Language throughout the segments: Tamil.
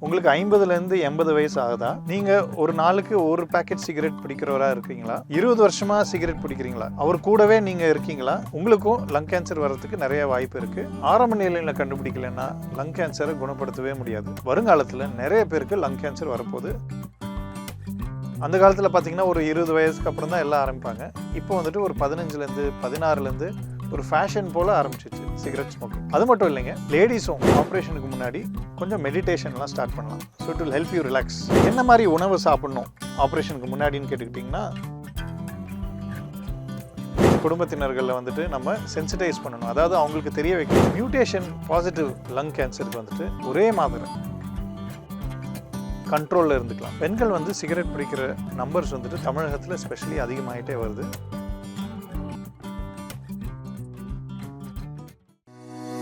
உங்களுக்கு ஐம்பதுலேருந்து எண்பது வயசு ஆகுதா? நீங்கள் ஒரு நாளுக்கு ஒரு பேக்கெட் சிகரெட் பிடிக்கிறவரா இருக்கீங்களா? இருபது வருஷமா சிகரெட் பிடிக்கிறீங்களா? அவர் கூடவே நீங்கள் இருக்கீங்களா? உங்களுக்கும் லங் கேன்சர் வர்றதுக்கு நிறைய வாய்ப்பு இருக்கு. ஆரம்ப நிலையில் கண்டுபிடிக்கலன்னா லங் கேன்சரை குணப்படுத்தவே முடியாது. வருங்காலத்தில் நிறைய பேருக்கு லங் கேன்சர் வரப்போகுது. அந்த காலத்தில் பார்த்தீங்கன்னா ஒரு இருபது வயசுக்கு அப்புறம் தான் எல்லாம் ஆரம்பிப்பாங்க. இப்போ வந்துட்டு ஒரு பதினஞ்சுலேருந்து பதினாறுலேருந்து ஒரு ஃபேஷன் போல் ஆரம்பிச்சிச்சு சிகரெட் ஸ்மோக்கிங் அது மட்டும் இல்லைங்க லேடிஸும் ஆப்ரேஷனுக்கு முன்னாடி கொஞ்சம் மெடிடேஷன்லாம் ஸ்டார்ட் பண்ணலாம். So to help you relax என்ன மாதிரி உணவு சாப்பிடணும் ஆப்ரேஷனுக்கு முன்னாடின்னு கேட்டுக்கிட்டிங்கன்னா குடும்பத்தினர்களில் வந்துட்டு நம்ம சென்சிடைஸ் பண்ணணும். அதாவது அவங்களுக்கு தெரிய வைக்கணும். மியூட்டேஷன் பாசிட்டிவ் லங் கேன்சருக்கு வந்துட்டு ஒரே மாதிரி. கண்ட்ரோலில் இருந்துக்கலாம். பெண்கள் வந்து சிகரெட் பிடிக்கிற நம்பர்ஸ் வந்துட்டு தமிழகத்தில் ஸ்பெஷலி அதிகமாகிட்டே வருது.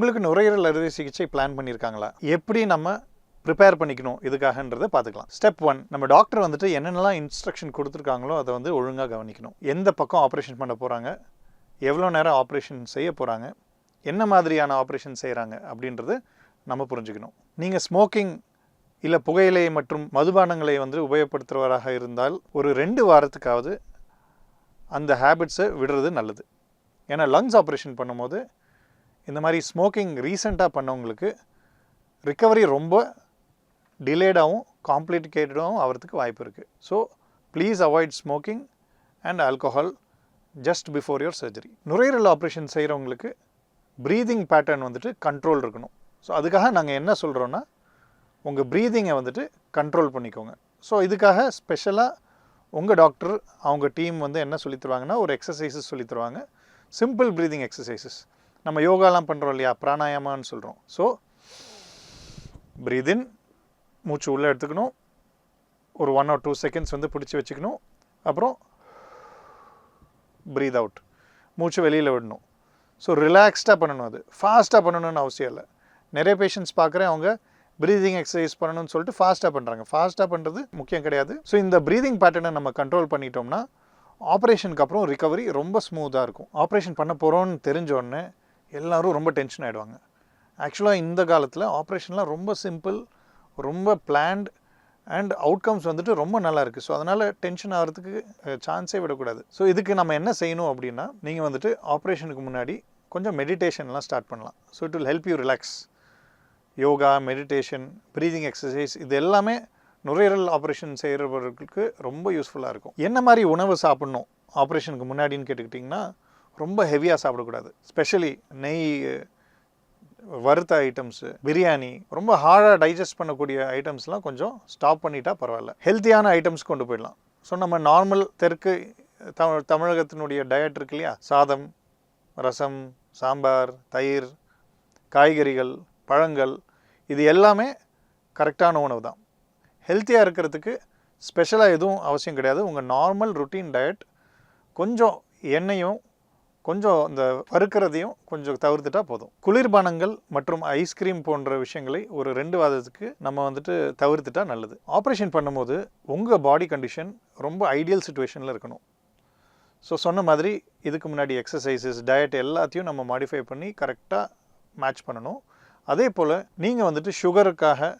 உங்களுக்கு நுரையீரல் அறுவை சிகிச்சை பிளான் பண்ணியிருக்காங்களா? எப்படி நம்ம ப்ரிப்பேர் பண்ணிக்கணும்? இதுக்காகன்றதை பார்த்துக்கலாம். ஸ்டெப் ஒன் நம்ம டாக்டர் வந்துட்டு என்னென்னலாம் இன்ஸ்ட்ரக்ஷன் கொடுத்துருக்காங்களோ அதை வந்து ஒழுங்காக கவனிக்கணும். எந்த பக்கம் ஆப்ரேஷன் பண்ண போகிறாங்க எவ்வளோ நேரம் ஆப்ரேஷன் செய்ய போகிறாங்க என்ன மாதிரியான ஆப்ரேஷன் செய்கிறாங்க அப்படின்றது நம்ம புரிஞ்சுக்கணும். நீங்கள் ஸ்மோக்கிங் இல்லை புகையிலை மற்றும் மதுபானங்களை வந்து உபயோகப்படுத்துகிறவராக இருந்தால் ஒரு ரெண்டு வாரத்துக்காவது அந்த ஹேபிட்ஸை விடுறது நல்லது. ஏன்னா லங்ஸ் ஆப்ரேஷன் பண்ணும்போது இந்த மாதிரி ஸ்மோக்கிங் ரீசெண்டாக பண்ணவங்களுக்கு ரிக்கவரி ரொம்ப டிலேடாகவும் காம்ப்ளிகேட்டடாகவும் ஆகிறதுக்கு வாய்ப்பு இருக்குது so please avoid smoking and alcohol just before your surgery நுரையீரல் ஆப்ரேஷன் செய்கிறவங்களுக்கு ப்ரீதிங் பேட்டர்ன் வந்துட்டு கண்ட்ரோல் இருக்கணும். ஸோ அதுக்காக நாங்கள் என்ன சொல்கிறோன்னா உங்கள் ப்ரீதிங்கை வந்துட்டு கண்ட்ரோல் பண்ணிக்கோங்க. ஸோ இதுக்காக ஸ்பெஷலாக உங்கள் டாக்டர் அவங்க டீம் வந்து என்ன சொல்லித் தருவாங்கன்னா ஒரு எக்ஸசைசஸ் சொல்லித் தருவாங்க. சிம்பிள் ப்ரீதிங் எக்ஸசைசஸ் நம்ம யோகாலாம் பண்ணுறோம் இல்லையா? பிராணாயாமான்னு சொல்கிறோம் ஸோ ப்ரீதின் மூச்சு உள்ளே எடுத்துக்கணும். ஒரு ஒன் ஆர் டூ செகண்ட்ஸ் வந்து பிடிச்சி வச்சுக்கணும். அப்புறம் ப்ரீத் அவுட் மூச்சு வெளியில் விடணும். ஸோ ரிலாக்ஸ்டாக பண்ணணும் அது. ஃபாஸ்ட்டாக பண்ணணும்னு அவசியம் இல்லை. நிறைய பேஷண்ட்ஸ் பார்க்குறேன் அவங்க ப்ரீதிங் எக்ஸசைஸ் பண்ணணும்னு சொல்லிட்டு ஃபாஸ்ட்டாக பண்ணுறாங்க ஃபாஸ்ட்டாக பண்ணுறது முக்கியம் கிடையாது. ஸோ இந்த ப்ரீதிங் பேட்டர்னை நம்ம கண்ட்ரோல் பண்ணிட்டோம்னா ஆப்ரேஷனுக்கு அப்புறம் ரிகவரி ரொம்ப ஸ்மூத்தாக இருக்கும். ஆப்ரேஷன் பண்ண போகிறோன்னு தெரிஞ்சோடனே எல்லோரும் ரொம்ப டென்ஷன் ஆகிடுவாங்க ஆக்சுவலாக இந்த காலத்தில் ஆப்ரேஷன்லாம் ரொம்ப சிம்பிள் ரொம்ப பிளான்ட் அண்ட் அவுட்கம்ஸ் வந்துட்டு ரொம்ப நல்லா இருக்குது ஸோ அதனால் டென்ஷன் ஆகிறதுக்கு சான்ஸே விடக்கூடாது. ஸோ இதுக்கு நம்ம என்ன செய்யணும் அப்படின்னா நீங்கள் வந்துட்டு ஆப்ரேஷனுக்கு முன்னாடி கொஞ்சம் மெடிடேஷன்லாம் ஸ்டார்ட் பண்ணலாம். So it will help you relax yoga meditation breathing exercise இது எல்லாமே நுரையீரல் ஆப்ரேஷன் செய்கிறவர்களுக்கு ரொம்ப யூஸ்ஃபுல்லாக இருக்கும். என்ன மாதிரி உணவு சாப்பிட்ணும் ஆப்ரேஷனுக்கு முன்னாடின்னு கேட்டுக்கிட்டிங்கன்னா ரொம்ப ஹெவியாக சாப்பிடக்கூடாது. ஸ்பெஷலி நெய் வறுத்த ஐட்டம்ஸு பிரியாணி ரொம்ப ஹார்டாக டைஜஸ்ட் பண்ணக்கூடிய ஐட்டம்ஸ்லாம் கொஞ்சம் ஸ்டாப் பண்ணிட்டா பரவாயில்ல. ஹெல்த்தியான ஐட்டம்ஸ் கொண்டு போயிடலாம். ஸோ நம்ம நார்மல் தெற்கு தமிழ் தமிழகத்தினுடைய டயட் இருக்கு இல்லையா? சாதம் ரசம் சாம்பார் தயிர் காய்கறிகள் பழங்கள் இது எல்லாமே கரெக்டான உணவு தான். ஹெல்த்தியாக இருக்கிறதுக்கு ஸ்பெஷலாக எதுவும் அவசியம் கிடையாது. உங்கள் நார்மல் ருட்டீன் டயட் கொஞ்சம் எண்ணெயும் கொஞ்சம் இந்த வறுக்கிறதையும் கொஞ்சம் தவிர்த்துட்டா போதும். குளிர்பானங்கள் மற்றும் ஐஸ்கிரீம் போன்ற விஷயங்களை ஒரு ரெண்டு வாரத்துக்கு நம்ம வந்துட்டு தவிர்த்துட்டா நல்லது. ஆப்ரேஷன் பண்ணும்போது உங்கள் பாடி கண்டிஷன் ரொம்ப ஐடியல் சுச்சுவேஷனில் இருக்கணும். ஸோ சொன்ன மாதிரி இதுக்கு முன்னாடி எக்ஸசைசஸ் டயட் எல்லாத்தையும் நம்ம மாடிஃபை பண்ணி கரெக்டாக மேட்ச் பண்ணணும். அதே போல் நீங்கள் வந்துட்டு சுகருக்காக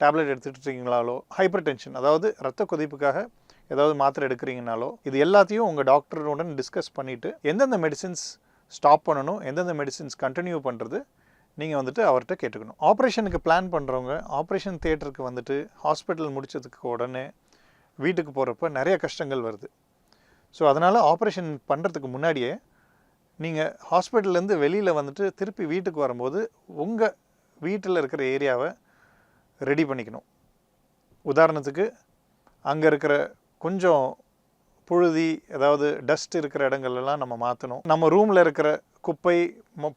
டேப்லெட் எடுத்துகிட்டு இருக்கீங்களாலோ ஹைப்பர் டென்ஷன் அதாவது ரத்த கொதிப்புக்காக ஏதாவது மாத்திரை எடுக்கிறீங்கனாலோ இது எல்லாத்தையும் உங்கள் டாக்டருடன் டிஸ்கஸ் பண்ணிவிட்டு எந்தெந்த மெடிசின்ஸ் ஸ்டாப் பண்ணணும் எந்தெந்த மெடிசின்ஸ் கண்டினியூ பண்ணுறது நீங்கள் வந்துட்டு அவர்கிட்ட கேட்டுக்கணும். ஆப்ரேஷனுக்கு பிளான் பண்ணுறவங்க ஆப்ரேஷன் தியேட்டருக்கு வந்துட்டு ஹாஸ்பிட்டல் முடித்ததுக்கு உடனே வீட்டுக்கு போகிறப்ப நிறைய கஷ்டங்கள் வருது. ஸோ அதனால் ஆப்ரேஷன் பண்ணுறதுக்கு முன்னாடியே நீங்கள் ஹாஸ்பிட்டல்லேருந்து வெளியில் வந்துட்டு திருப்பி வீட்டுக்கு வரும்போது உங்கள் வீட்டில் இருக்கிற ஏரியாவை ரெடி பண்ணிக்கணும். உதாரணத்துக்கு அங்கே இருக்கிற கொஞ்சம் புழுதி அதாவது டஸ்ட் இருக்கிற இடங்கள்லாம் நம்ம மாற்றணும் நம்ம ரூமில் இருக்கிற குப்பை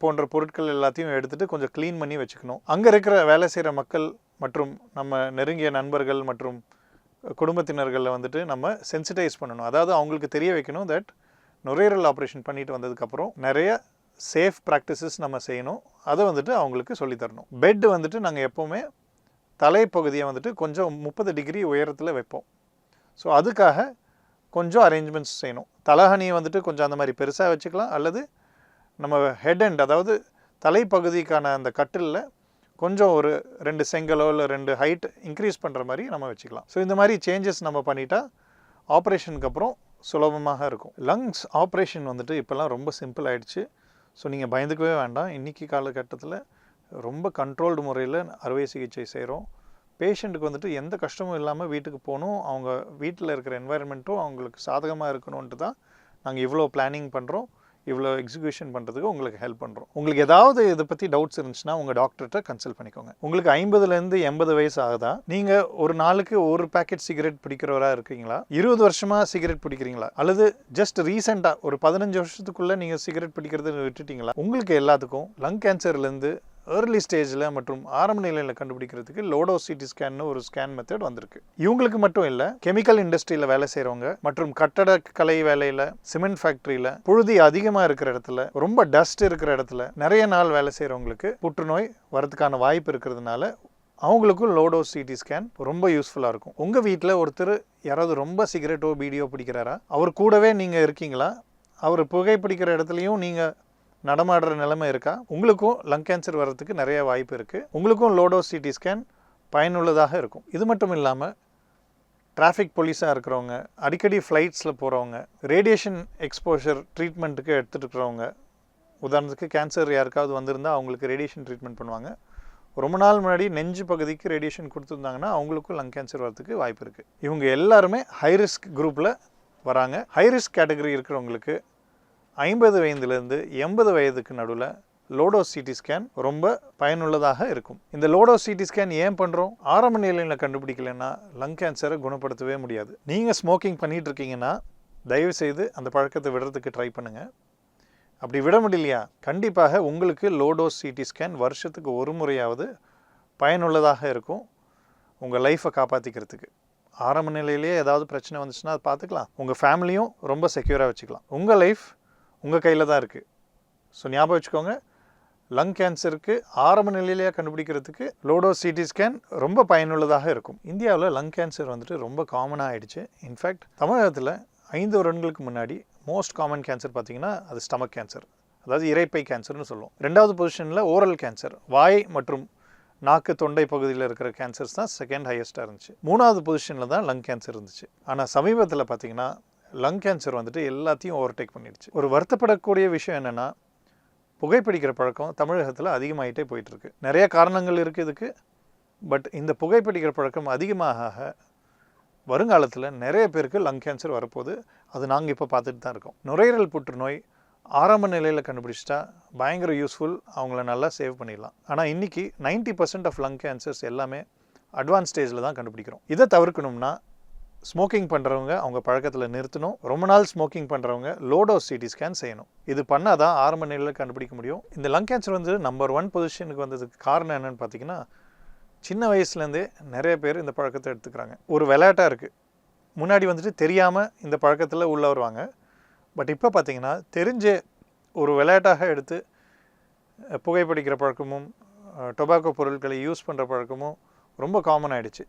போன்ற பொருட்கள் எல்லாத்தையும் எடுத்துகிட்டு கொஞ்சம் க்ளீன் பண்ணி வச்சுக்கணும். அங்கே இருக்கிற வேலை செய்கிற மக்கள் மற்றும் நம்ம நெருங்கிய நண்பர்கள் மற்றும் குடும்பத்தினர்களில் வந்துட்டு நம்ம சென்சிட்டைஸ் பண்ணணும். அதாவது அவங்களுக்கு தெரிய வைக்கணும் தட் நுரையீரல் ஆப்ரேஷன் பண்ணிட்டு வந்ததுக்கப்புறம் நிறைய சேஃப் ப்ராக்டிசஸ் நம்ம செய்யணும். அதை வந்துட்டு அவங்களுக்கு சொல்லித்தரணும் பெட் வந்துட்டு நாங்கள் எப்போவுமே தலைப்பகுதியை வந்துட்டு கொஞ்சம் முப்பது டிகிரி உயரத்தில் வைப்போம். ஸோ அதுக்காக கொஞ்சம் அரேஞ்ச்மெண்ட்ஸ் செய்யணும். தலஹணியை வந்துட்டு கொஞ்சம் அந்த மாதிரி பெருசாக வச்சுக்கலாம். அல்லது நம்ம ஹெட் அண்ட் அதாவது தலைப்பகுதிக்கான அந்த கட்டிலில் கொஞ்சம் ஒரு ரெண்டு செங்கலோ இல்லை ரெண்டு ஹைட் இன்க்ரீஸ் பண்ணுற மாதிரி நம்ம வச்சுக்கலாம். ஸோ இந்த மாதிரி சேஞ்சஸ் நம்ம பண்ணிட்டா ஆப்ரேஷனுக்கு அப்புறம் சுலபமாக இருக்கும். லங்ஸ் ஆப்ரேஷன் வந்துட்டு இப்போல்லாம் ரொம்ப சிம்பிள் ஆகிடுச்சு ஸோ நீங்கள் பயந்துக்கவே வேண்டாம். இன்றைக்கி காலகட்டத்தில் ரொம்ப கண்ட்ரோல்டு முறையில் அறுவை சிகிச்சை செய்கிறோம் பேஷண்ட்டுக்கு வந்துட்டு எந்த கஷ்டமும் இல்லாமல் வீட்டுக்கு போகணும். அவங்க வீட்டில் இருக்கிற என்வாயன்மெண்ட்டும் அவங்களுக்கு சாதகமாக இருக்கணுன்ட்டு தான் நாங்கள் இவ்வளோ பிளானிங் பண்ணுறோம் இவ்வளோ எக்ஸிக்யூஷன் பண்ணுறதுக்கு உங்களுக்கு ஹெல்ப் பண்ணுறோம் உங்களுக்கு ஏதாவது இதை பற்றி டவுட்ஸ் இருந்துச்சுன்னா உங்கள் டாக்டர்கிட்ட கன்சல்ட் பண்ணிக்கோங்க. உங்களுக்கு ஐம்பதுலேருந்து எண்பது வயசு ஆகுதா? நீங்கள் ஒரு நாளுக்கு ஒரு பேக்கெட் சிகரெட் பிடிக்கிறவராக இருக்கீங்களா? இருபது வருஷமாக சிகரெட் பிடிக்கிறீங்களா? அல்லது ஜஸ்ட் ரீசெண்டாக ஒரு பதினஞ்சு வருஷத்துக்குள்ளே நீங்கள் சிகரெட் பிடிக்கிறது விட்டுட்டீங்களா? உங்களுக்கு எல்லாத்துக்கும் லங் கேன்சர்லேருந்து ஏர்லி ஸ்டேஜில் மற்றும் ஆரம்ப நிலையில் கண்டுபிடிக்கிறதுக்கு லோடோ சிடி ஸ்கேன்னு ஒரு ஸ்கேன் மெத்தட் வந்திருக்கு. இவங்களுக்கு மட்டும் இல்லை கெமிக்கல் இண்டஸ்ட்ரியில் வேலை செய்கிறவங்க மற்றும் கட்டட கலை வேலையில் சிமெண்ட் ஃபேக்ட்ரியில் புழுதி அதிகமாக இருக்கிற இடத்துல ரொம்ப டஸ்ட் இருக்கிற இடத்துல நிறைய நாள் வேலை செய்கிறவங்களுக்கு புற்றுநோய் வரதுக்கான வாய்ப்பு இருக்கிறதுனால அவங்களுக்கும் லோடோ சிடி ஸ்கேன் ரொம்ப யூஸ்ஃபுல்லாக இருக்கும். உங்கள் வீட்டில் ஒருத்தர் யாராவது ரொம்ப சிகரெட்டோ பீடியோ பிடிக்கிறாரா? அவர் கூடவே நீங்கள் இருக்கீங்களா? அவர் புகைப்பிடிக்கிற இடத்துலையும் நீங்கள் நடமாடுற நிலைமை இருக்கா? உங்களுக்கும் லங் கேன்சர் வர்றதுக்கு நிறைய வாய்ப்பு இருக்குது உங்களுக்கும் லோடோ சிடி ஸ்கேன் பயனுள்ளதாக இருக்கும். இது மட்டும் இல்லாமல் டிராஃபிக் போலீஸாக இருக்கிறவங்க அடிக்கடி ஃப்ளைட்ஸில் போகிறவங்க ரேடியேஷன் எக்ஸ்போஷர் ட்ரீட்மெண்ட்டுக்கு எடுத்துகிட்டு இருக்கிறவங்க உதாரணத்துக்கு கேன்சர் யாருக்காவது வந்திருந்தால் அவங்களுக்கு ரேடியேஷன் ட்ரீட்மெண்ட் பண்ணுவாங்க. ரொம்ப நாள் முன்னாடி நெஞ்சு பகுதிக்கு ரேடியேஷன் கொடுத்துருந்தாங்கன்னா அவங்களுக்கும் லங் கேன்சர் வரதுக்கு வாய்ப்பு இருக்குது இவங்க எல்லாருமே ஹை ரிஸ்க் குரூப்பில் வராங்க. ஹை ரிஸ்க் கேட்டகரி இருக்கிறவங்களுக்கு ஐம்பது வயதுலேருந்து எண்பது வயதுக்கு நடுவில் லோடோ சிடி ஸ்கேன் ரொம்ப பயனுள்ளதாக இருக்கும். இந்த லோடோ சிடி ஸ்கேன் ஏன் பண்ணுறோம் ஆரம்ப நிலையில் கண்டுபிடிக்கலன்னா லங் கேன்சரை குணப்படுத்தவே முடியாது. நீங்கள் ஸ்மோக்கிங் பண்ணிட்டு இருக்கீங்கன்னா தயவு செய்து அந்த பழக்கத்தை விடுறதுக்கு ட்ரை பண்ணுங்கள் அப்படி விட முடியலையா? கண்டிப்பாக உங்களுக்கு லோடோஸ் சிடி ஸ்கேன் வருஷத்துக்கு ஒரு முறையாவது பயனுள்ளதாக இருக்கும். உங்கள் லைஃப்பை காப்பாற்றிக்கிறதுக்கு ஆரம்ப நிலையிலேயே ஏதாவது பிரச்சனை வந்துச்சுன்னா அதை பார்த்துக்கலாம். உங்கள் ஃபேமிலியும் ரொம்ப செக்யூராக வச்சுக்கலாம். உங்கள் லைஃப் உங்கள் கையில் தான் இருக்குது ஸோ ஞாபகம் வச்சுக்கோங்க லங் கேன்சருக்கு ஆரம்ப நிலையிலேயே கண்டுபிடிக்கிறதுக்கு லோடோ சிடி ஸ்கேன் ரொம்ப பயனுள்ளதாக இருக்கும். இந்தியாவில் லங் கேன்சர் வந்துட்டு ரொம்ப காமனாக ஆகிடுச்சு இன்ஃபேக்ட் தமிழகத்தில் ஐந்து வருடங்களுக்கு முன்னாடி மோஸ்ட் காமன் கேன்சர் பார்த்திங்கன்னா அது ஸ்டமக் கேன்சர் அதாவது இறைப்பை கேன்சர்னு சொல்லுவோம். ரெண்டாவது பொசிஷனில் ஓரல் கேன்சர் வாய் மற்றும் நாக்கு தொண்டை பகுதியில் இருக்கிற கேன்சர்ஸ் தான் செகண்ட் ஹையஸ்ட்டாக இருந்துச்சு. மூணாவது பொசிஷனில் தான் லங் கேன்சர் இருந்துச்சு. ஆனால் சமீபத்தில் பார்த்திங்கன்னா லங் கேன்சர் வந்துட்டு எல்லாத்தையும் ஓவர்டேக் பண்ணிடுச்சு. ஒரு வருத்தப்படக்கூடிய விஷயம் என்னென்னா புகைப்பிடிக்கிற பழக்கம் தமிழகத்தில் அதிகமாகிட்டே போயிட்டுருக்கு. நிறைய காரணங்கள் இருக்குது இதுக்கு பட் இந்த புகைப்பிடிக்கிற பழக்கம் அதிகமாக ஆக வருங்காலத்தில் நிறைய பேருக்கு லங் கேன்சர் வரப்போகுது. அது நாங்கள் இப்போ பார்த்துட்டு தான் இருக்கோம். நுரையீரல் புற்றுநோய் ஆரம்ப நிலையில் கண்டுபிடிச்சிட்டா பயங்கர யூஸ்ஃபுல் அவங்கள நல்லா சேவ் பண்ணிடலாம். ஆனால் இன்றைக்கி 90% பர்சன்ட் ஆஃப் லங் கேன்சர்ஸ் எல்லாமே அட்வான்ஸ் ஸ்டேஜில் தான் கண்டுபிடிக்கிறோம். இதை தவிர்க்கணும்னா ஸ்மோக்கிங் பண்ணுறவங்க அவங்க பழக்கத்தில் நிறுத்தணும். ரொம்ப நாள் ஸ்மோக்கிங் பண்ணுறவங்க லோடோ சிடி ஸ்கேன் செய்யணும். இது பண்ணால் தான் ஆரம்ப நிலையில் கண்டுபிடிக்க முடியும். இந்த லங் கேன்சர் வந்து நம்பர் ஒன் பொசிஷனுக்கு வந்ததுக்கு காரணம் என்னன்னு பார்த்தீங்கன்னா சின்ன வயசுலேருந்தே நிறைய பேர் இந்த பழக்கத்தை எடுத்துக்கிறாங்க. ஒரு விளையாட்டாக இருக்குது முன்னாடி வந்துட்டு தெரியாமல் இந்த பழக்கத்தில் உள்ள வருவாங்க பட் இப்போ பார்த்தீங்கன்னா தெரிஞ்ச ஒரு விளையாட்டாக எடுத்து புகைப்பிடிக்கிற பழக்கமும் டொபாக்கோ பொருட்களை யூஸ் பண்ணுற பழக்கமும் ரொம்ப காமன் ஆகிடுச்சு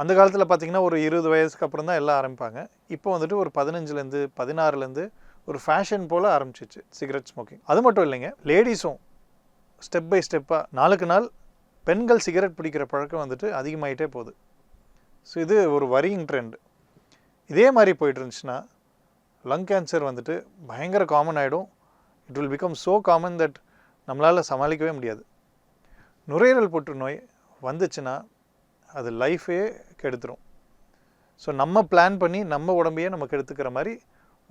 அந்த காலத்தில் பார்த்தீங்கன்னா ஒரு இருபது வயசுக்கு அப்புறம் தான் எல்லாம் ஆரம்பிப்பாங்க. இப்போ வந்துட்டு ஒரு பதினஞ்சுலேருந்து பதினாறுலேருந்து ஒரு ஃபேஷன் போல் ஆரம்பிச்சிச்சு சிகரெட் ஸ்மோக்கிங் அது மட்டும் இல்லைங்க லேடிஸும் ஸ்டெப் பை ஸ்டெப்பாக நாளுக்கு நாள் பெண்கள் சிகரெட் பிடிக்கிற பழக்கம் வந்துட்டு அதிகமாயிட்டே போகுது. ஸோ இது ஒரு வரியிங் ட்ரெண்ட் இதே மாதிரி போயிட்டு இருந்துச்சுன்னா லங் கேன்சர் வந்துட்டு பயங்கர காமன் ஆகிடும் it will become so common that நம்மளால் சமாளிக்கவே முடியாது. நுரையீரல் புற்றுநோய் வந்துச்சுன்னா அது லைஃபே கெடுத்துரும். ஸோ நம்ம பிளான் பண்ணி நம்ம உடம்பையே நம்ம கெடுத்துக்கிற மாதிரி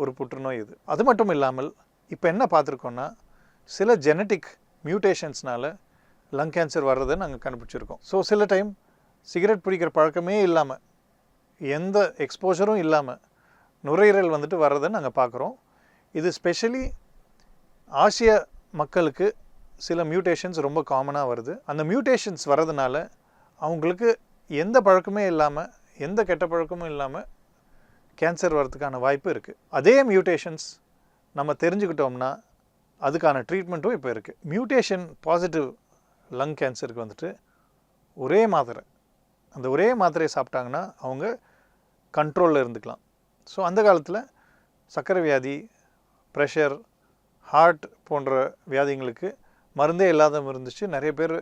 ஒரு புற்றுநோய் இது. அது மட்டும் இல்லாமல் இப்போ என்ன பார்த்துருக்கோன்னா சில ஜெனட்டிக் மியூட்டேஷன்ஸ்னால லங் கேன்சர் வர்றதை நாங்கள் கண்டுபிடிச்சிருக்கோம். ஸோ சில டைம் சிகரெட் பிடிக்கிற பழக்கமே இல்லாமல் எந்த எக்ஸ்போஷரும் இல்லாமல் நுரையீரல் வந்துட்டு வர்றதை நாங்கள் பார்க்குறோம். இது ஸ்பெஷலி ஆசிய மக்களுக்கு சில மியூட்டேஷன்ஸ் ரொம்ப காமனாக வருது. அந்த மியூட்டேஷன்ஸ் வரதுனால அவங்களுக்கு எந்த பழக்கமே இல்லாமல் எந்த கெட்ட பழக்கமும் இல்லாமல் கேன்சர் வரதுக்கான வாய்ப்பு இருக்குது அதே மியூட்டேஷன்ஸ் நம்ம தெரிஞ்சுக்கிட்டோம்னா அதுக்கான ட்ரீட்மெண்ட்டும் இப்போ இருக்குது மியூட்டேஷன் பாசிட்டிவ் லங் கேன்சருக்கு வந்துட்டு ஒரே மாத்திரை. அந்த ஒரே மாத்திரையை சாப்பிட்டாங்கன்னா அவங்க கண்ட்ரோலில் இருந்துக்கலாம். ஸோ அந்த காலத்தில் சர்க்கரை வியாதி ப்ரெஷர் ஹார்ட் போன்ற வியாதிங்களுக்கு மருந்தே இல்லாத இருந்துச்சு. நிறைய பேர்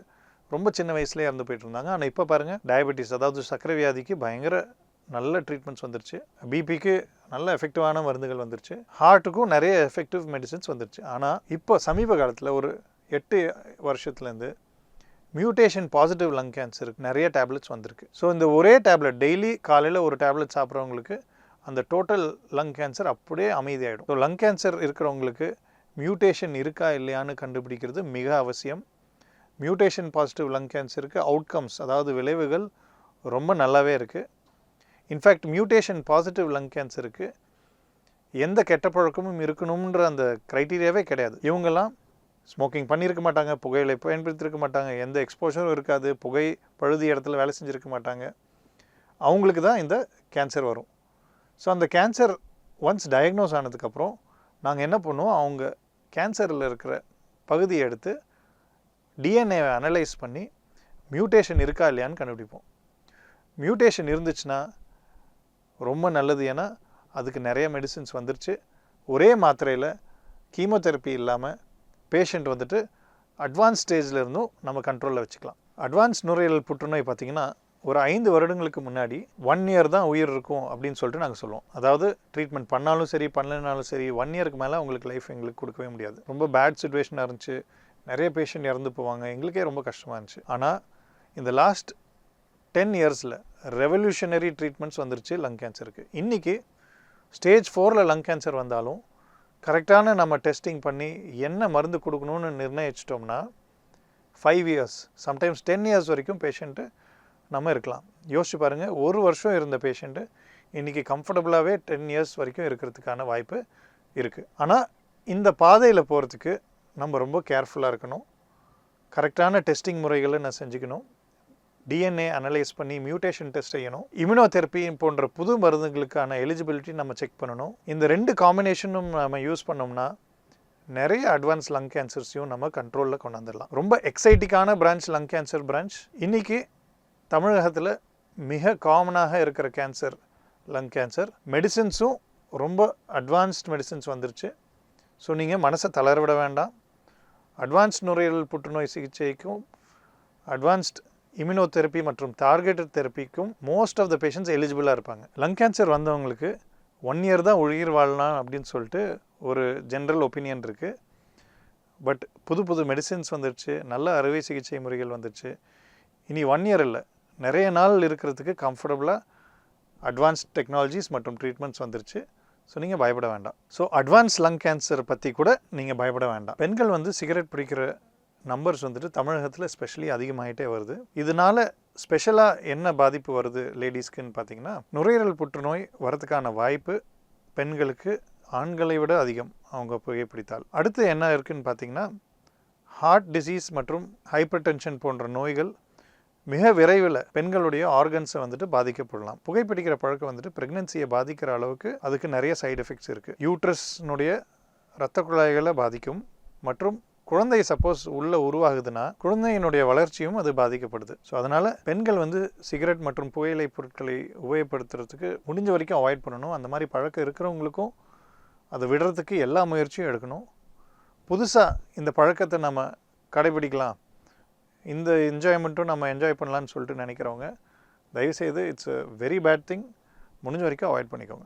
ரொம்ப சின்ன வயசுலேயே இறந்து போயிட்டு இருந்தாங்க ஆனால் இப்போ பாருங்கள் டயபெட்டிஸ் அதாவது சக்கரை வியாதிக்கு பயங்கர நல்ல ட்ரீட்மெண்ட்ஸ் வந்துருச்சு. பிபிக்கு நல்ல எஃபெக்டிவான மருந்துகள் வந்துருச்சு. ஹார்ட்டுக்கும் நிறைய எஃபெக்டிவ் மெடிசின்ஸ் வந்துருச்சு. ஆனால் இப்போ சமீப காலத்தில் ஒரு எட்டு வருஷத்துலேருந்து மியூட்டேஷன் பாசிட்டிவ் லங் கேன்சருக்கு நிறைய டேப்லெட்ஸ் வந்திருக்கு. ஸோ இந்த ஒரே டேப்லெட் டெய்லி காலையில் ஒரு டேப்லெட் சாப்பிட்றவங்களுக்கு அந்த டோட்டல் லங் கேன்சர் அப்படியே அமைதியாகிடும் ஸோ லங் கேன்சர் இருக்கிறவங்களுக்கு மியூட்டேஷன் இருக்கா இல்லையான்னு கண்டுபிடிக்கிறது மிக அவசியம். மியூட்டேஷன் பாசிட்டிவ் லங் கேன்சருக்கு அவுட்கம்ஸ் அதாவது விளைவுகள் ரொம்ப நல்லாவே இருக்குது இன்ஃபேக்ட் மியூட்டேஷன் பாசிட்டிவ் லங் கேன்சருக்கு எந்த கெட்ட பழக்கமும் இருக்கணும்ன்ற அந்த க்ரைட்டீரியாவே கிடையாது. இவங்கெல்லாம் ஸ்மோக்கிங் பண்ணியிருக்க மாட்டாங்க புகையிலை பயன்படுத்தியிருக்க மாட்டாங்க எந்த எக்ஸ்போஷரும் இருக்காது புகை பழுதி இடத்துல வேலை செஞ்சுருக்க மாட்டாங்க. அவங்களுக்கு தான் இந்த கேன்சர் வரும். ஸோ அந்த கேன்சர் ஒன்ஸ் டயக்னோஸ் ஆனதுக்கப்புறம் நாங்கள் என்ன பண்ணுவோம் அவங்க கேன்சரில் இருக்கிற பகுதியை எடுத்து டிஎன்ஏவை அனலைஸ் பண்ணி மியூட்டேஷன் இருக்கா இல்லையான்னு கண்டுபிடிப்போம். மியூட்டேஷன் இருந்துச்சுன்னா ரொம்ப நல்லது. ஏன்னா அதுக்கு நிறைய மெடிசின்ஸ் வந்துருச்சு. ஒரே மாத்திரையில் கீமோதெரப்பி இல்லாமல் பேஷண்ட் வந்துட்டு அட்வான்ஸ் ஸ்டேஜில் இருந்தும் நம்ம கண்ட்ரோலில் வச்சுக்கலாம். அட்வான்ஸ் நுரையீரல் புற்றுநோய் பார்த்திங்கன்னா ஒரு ஐந்து வருடங்களுக்கு முன்னாடி ஒன் இயர் தான் உயிர் இருக்கும் அப்படின்னு சொல்லிட்டு நாங்கள் சொல்லுவோம். அதாவது ட்ரீட்மெண்ட் பண்ணாலும் சரி பண்ணலனாலும் சரி ஒன் இயருக்கு மேலே உங்களுக்கு லைஃப் எங்களுக்கு கொடுக்கவே முடியாது. ரொம்ப பேட் சுச்சுவேஷனாக இருந்துச்சு. நிறைய பேஷண்ட் இறந்து போவாங்க. எங்களுக்கே ரொம்ப கஷ்டமாக இருந்துச்சு. ஆனால் இந்த லாஸ்ட் டென் இயர்ஸில் ரெவல்யூஷனரி ட்ரீட்மெண்ட்ஸ் வந்துருச்சு லங் கேன்சருக்கு இன்றைக்கி ஸ்டேஜ் ஃபோரில் லங் கேன்சர் வந்தாலும் கரெக்டான நம்ம டெஸ்டிங் பண்ணி என்ன மருந்து கொடுக்கணும்னு நிர்ணயிச்சிட்டோம்னா five years sometimes ten years வரைக்கும் பேஷண்ட்டு நம்ம இருக்கலாம். யோசிச்சு பாருங்கள் ஒரு வருஷம் இருந்த பேஷண்ட்டு இன்றைக்கி கம்ஃபர்டபுளாகவே டென் இயர்ஸ் வரைக்கும் இருக்கிறதுக்கான வாய்ப்பு இருக்குது ஆனால் இந்த பாதையில் போகிறதுக்கு நம்ம ரொம்ப கேர்ஃபுல்லாக இருக்கணும். கரெக்டான டெஸ்டிங் முறைகளை நான் செஞ்சுக்கணும். டிஎன்ஏ அனலைஸ் பண்ணி மியூட்டேஷன் டெஸ்ட் செய்யணும். இம்யூனோதெரப்பி போன்ற புது மருந்துகளுக்கான எலிஜிபிலிட்டி நம்ம செக் பண்ணணும். இந்த ரெண்டு காம்பினேஷனும் நம்ம யூஸ் பண்ணோம்னா நிறைய அட்வான்ஸ் லங் கேன்சர்ஸையும் நம்ம கண்ட்ரோலில் கொண்டு வந்துடலாம் ரொம்ப எக்ஸைட்டிக்கான பிரான்ச் லங் கேன்சர் பிரான்ச் இன்றைக்கி தமிழகத்தில் மிக காமனாக இருக்கிற கேன்சர் லங் கேன்சர் மெடிசின்ஸும் ரொம்ப அட்வான்ஸ்ட் மெடிசின்ஸ் வந்துருச்சு. ஸோ நீங்கள் மனசை தளர விட வேண்டாம். அட்வான்ஸ் நுரையீரல் புற்றுநோய் சிகிச்சைக்கும் அட்வான்ஸ்ட் இம்யூனோதெரப்பி மற்றும் டார்கெட்டட் தெரப்பிக்கும் மோஸ்ட் ஆஃப் த பேஷண்ட்ஸ் எலிஜிபிளாக இருப்பாங்க. லங் கேன்சர் வந்தவங்களுக்கு ஒன் இயர் தான் உயிர் வாழலாம் அப்படின்னு சொல்லிட்டு ஒரு ஜென்ரல் ஒப்பீனியன் இருக்குது பட் புது புது மெடிசின்ஸ் வந்துருச்சு நல்ல அறுவை சிகிச்சை முறைகள் வந்துருச்சு. இனி ஒன் இயர் இல்லை. நிறைய நாள் இருக்கிறதுக்கு கம்ஃபர்டபுளாக அட்வான்ஸ்ட் டெக்னாலஜிஸ் மற்றும் ட்ரீட்மெண்ட்ஸ் வந்துருச்சு. ஸோ நீங்கள் பயப்பட வேண்டாம். ஸோ அட்வான்ஸ் லங் கேன்சர் பற்றி கூட நீங்கள் பயப்பட வேண்டாம். பெண்கள் வந்து சிகரெட் பிடிக்கிற நம்பர்ஸ் வந்துட்டு தமிழகத்தில் ஸ்பெஷலி அதிகமாகிட்டே வருது. இதனால் ஸ்பெஷலாக என்ன பாதிப்பு வருது லேடிஸ்க்குன்னு பார்த்தீங்கன்னா நுரையீரல் புற்றுநோய் வரதுக்கான வாய்ப்பு பெண்களுக்கு ஆண்களை விட அதிகம் அவங்க புகைப்பிடித்தால் அடுத்து என்ன இருக்குன்னு பார்த்தீங்கன்னா ஹார்ட் டிசீஸ் மற்றும் ஹைப்பர் டென்ஷன் போன்ற நோய்கள் மிக விரைவில் பெண்களுடைய ஆர்கன்ஸை வந்துட்டு பாதிக்கப்படலாம். புகைப்பிடிக்கிற பழக்கம் வந்துட்டு ப்ரெக்னென்சியை பாதிக்கிற அளவுக்கு அதுக்கு நிறைய சைடு எஃபெக்ட்ஸ் இருக்குது யூட்ரஸ்னுடைய இரத்த குழாய்களை பாதிக்கும் மற்றும் குழந்தை சப்போஸ் உள்ளே உருவாகுதுன்னா குழந்தையினுடைய வளர்ச்சியும் அது பாதிக்கப்படுது. ஸோ அதனால் பெண்கள் வந்து சிகரெட் மற்றும் புகையிலை பொருட்களை உபயோகப்படுத்துறதுக்கு முடிஞ்ச வரைக்கும் அவாய்ட் பண்ணணும். அந்த மாதிரி பழக்கம் இருக்கிறவங்களுக்கும் அதை விடுறதுக்கு எல்லா முயற்சியும் எடுக்கணும். புதுசாக இந்த பழக்கத்தை நம்ம கடைபிடிக்கலாம். இந்த என்ஜாய்மெண்ட்டும் நம்ம என்ஜாய் பண்ணலான்னு சொல்லிட்டு நினைக்கிறவங்க தயவுசெய்து it's a very bad thing முடிஞ்ச வரைக்கும் அவாய்ட் பண்ணிக்கோங்க.